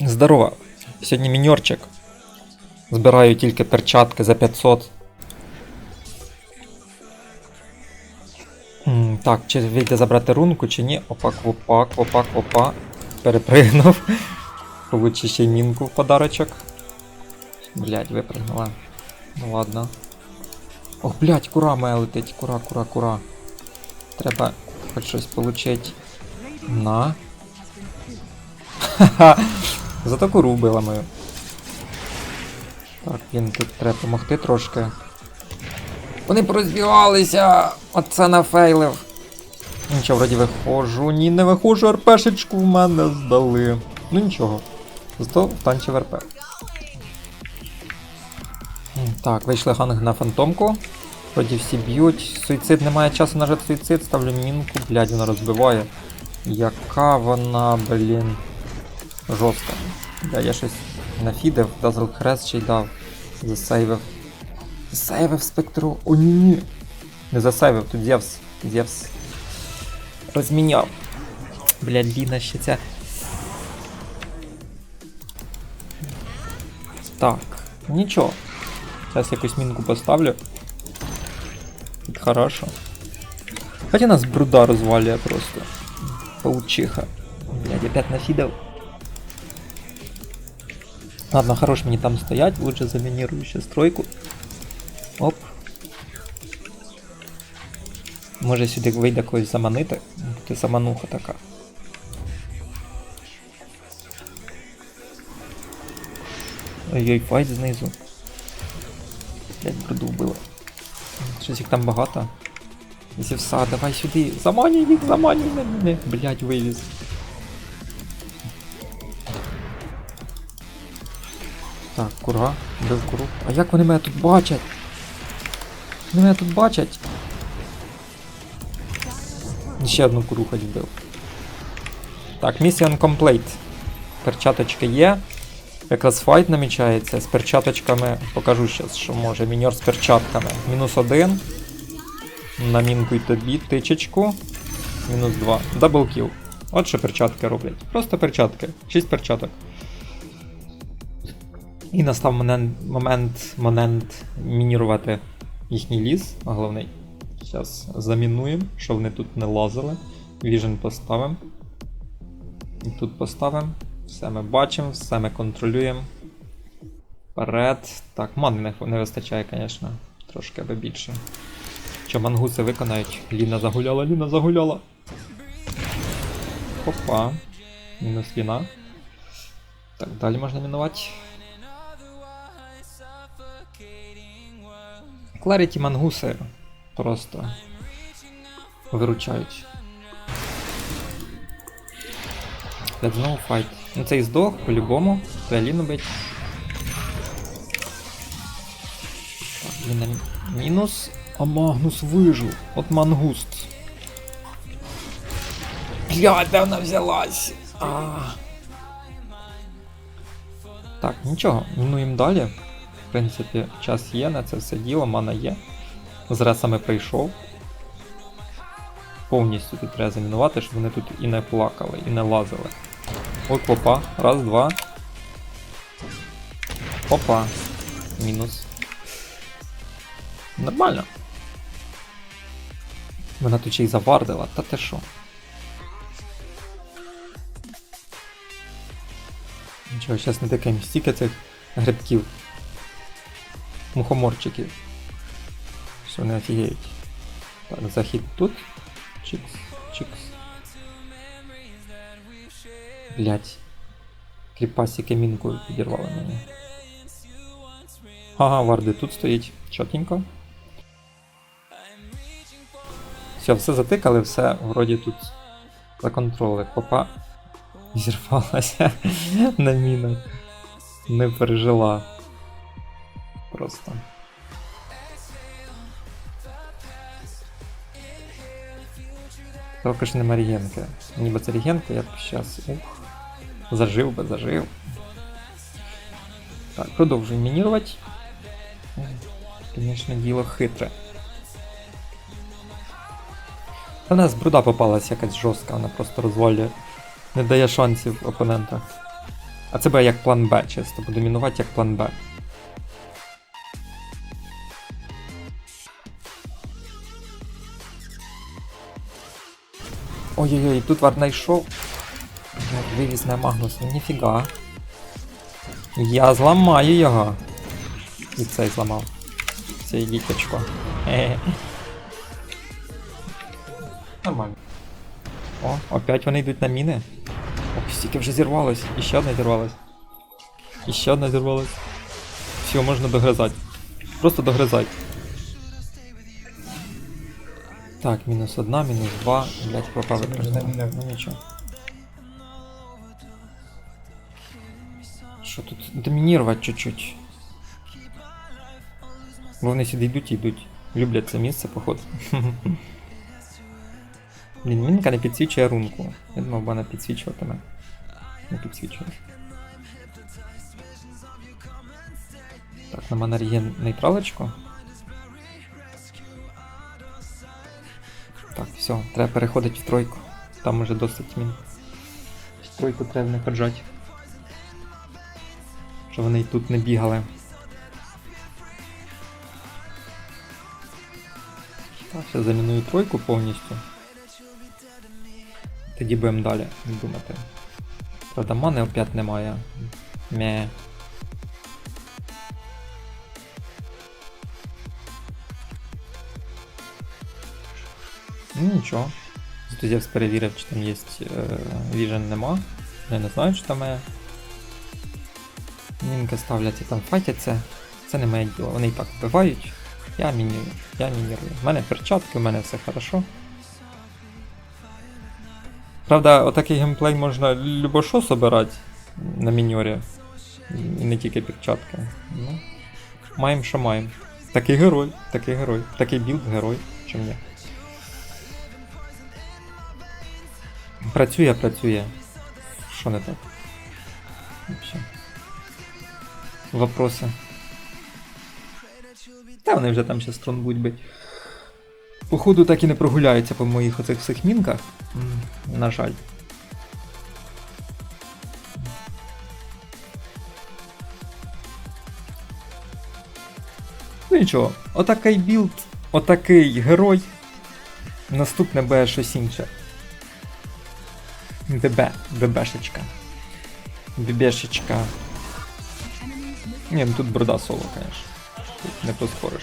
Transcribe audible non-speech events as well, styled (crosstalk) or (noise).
Здорово. Сьогодні міньорчик. Збираю тільки перчатки за 500. Так, чи вийде забрати рунку, чи ні? Опа, квопа, квопа, квопа. Перепригнув. (laughs) Получи ще й мінку в подарочок. Блять, випрыгнула. Ну ладно. Ох, блять, кура моя летить. Кура, кура, кура. Треба хоч щось получить. На. (laughs) Ха-ха. Зато куру вбила мою. Так, він тут треба допомогти трошки. Вони порозбігалися! Оце нафейлив. Нічого, вроді виходжу. Ні, не виходжу, РПшечку в мене здали. Ну нічого. Зато танчив РП. Так, вийшли ганг на фантомку. Вроді всі б'ють. Суїцид немає часу нажати суїцид, ставлю мінку, блядь, вона розбиває. Яка вона, блін. Жорстка. Да, я щось нафідив, Дазл Хрест ще й дав. Засейвив. Засейвив спектру. О, ні, ні. Не засейвив, тут Зевс. Зевс. Розміняв. Блядь, Ліна ще ця. Так, нічого. Зараз якусь мінку поставлю. Тут Хорошо. Хоча нас бруда розвалює просто. Паучиха. Блядь, опять нафідав. Ладно, хорош мені там стоять, лучше замінірую ще стройку. Оп. Може сюди вийде когось заманити. Ти замануха така. Ой-ой, файт знизу. Блять, броду вбило. Щось їх там багато. Зевса, давай сюди. Заманюй їх, заманюй на мене. Блять, вивіз. Так, кура, бив куру. А як вони мене тут бачать? Вони мене тут бачать. Ще одну куру хоч вбив. Так, місіон комплейт. Перчаточки є. Якраз файт намічається. З перчаточками покажу зараз, що може. Міньор з перчатками. Мінус один. На мінку й тобі тичечку. Мінус два. Даблкіл. От що перчатки роблять. Просто перчатки. Шість перчаток. І настав момент, момент, момент мінірувати їхній ліс, головний. Зараз замінуємо, щоб вони тут не лазили. Віжен поставимо. І тут поставимо. Все ми бачимо, все ми контролюємо. Вперед. Так, мани не, вистачає, звісно. Трошки аби більше. Що мангуси виконають? Ліна загуляла, Ліна загуляла. Опа. Мінус Ліна. Так, далі можна мінувати. Кларіті мангуси просто виручають. Блядь, знову файт. Ну цей здох по-любому. Треба Ліну бить. Ліна мінус. А Магнус вижив. От мангуст. Блядь, де вона взялась? А. Так, нічого, мінуємо далі. Принципі, час є на це все діло, мана є. З ресами прийшов. Повністю тут треба замінувати, щоб вони тут і не плакали, і не лазили. От попа. Раз, два. Опа. Мінус. Нормально. Вона тут ще й завардила, та ти що? Нічого, зараз не таке стільки цих грибків. Мухоморчиків. Що вони офігеють. Так, захід тут. Чикс, чикс. Блять. Кріпасіки мінкою підірвали мені. Ага, варди тут стоїть. Чотенько. Все, все затикали, все вроді тут законтролили. Попа зірвалася (laughs) на мінах. Не пережила. Просто. Тільки ж нема регенки. Ніби це регенка, я б щас. Ух. Зажив би, зажив. Так, продовжуємо мінірувати. Звісно, діло хитре. Та нас бруда попалась якась жорстка, вона просто розвалює. Не дає шансів опонента. А це буде як план Б, чисто, буду мінувати як план Б. Ой-ой-ой, тут вар знайшов. Блядь, Вивіз на Магнус, ніфіга. Я зламаю його. І цей зламав. Це діточко. Нормально. О, опять вони йдуть на міни. Ох, стільки вже зірвалось. І ще одна зірвалась. І ще одна зірвалась. Все, можна догризати. Просто догризати. Так, мінус одна, мінус два. Блять, можна міняти. Ну нічого. Що тут? Домінірувати чуть-чуть. Вони сюди йдуть і йдуть. Люблять це місце, походу. (laughs) Блін, мінка не підсвічує рунку. Я думав, вона підсвічуватиме. Не підсвічує. Так, на мене є нейтралочку. Все, треба переходити в тройку. Там уже досить мін. В тройку треба не поджати. Щоб вони й тут не бігали. Так, зараз заміную тройку повністю. Тоді будемо далі думати. Правда, мани опять немає. Мє. Ну нічого. Зато я перевірив, чи там є е, Vision нема. Я не знаю, чи там є. Мінки ставлять і там файтяться. Це не моє діло. Вони і так вбивають. Я мінірую. Я мінірую. У мене перчатки, у мене все хорошо. Правда, отакий геймплей можна любо що собирати на міньорі. І не тільки перчатки. Ну, маємо, що маємо. Такий герой, такий герой. Такий білд герой, чим ні. Працює, працює. Що не так? Вообще. Вопроси. Та вони вже там ще строн будуть бить. Походу так і не прогуляються по моїх оцих всіх мінках. На жаль. Ну нічого, отакий білд, отакий герой. Наступне буде щось інше. ББ, ББшечка. ББшечка. Ні, ну тут брода соло, конечно. Тут не поспориш.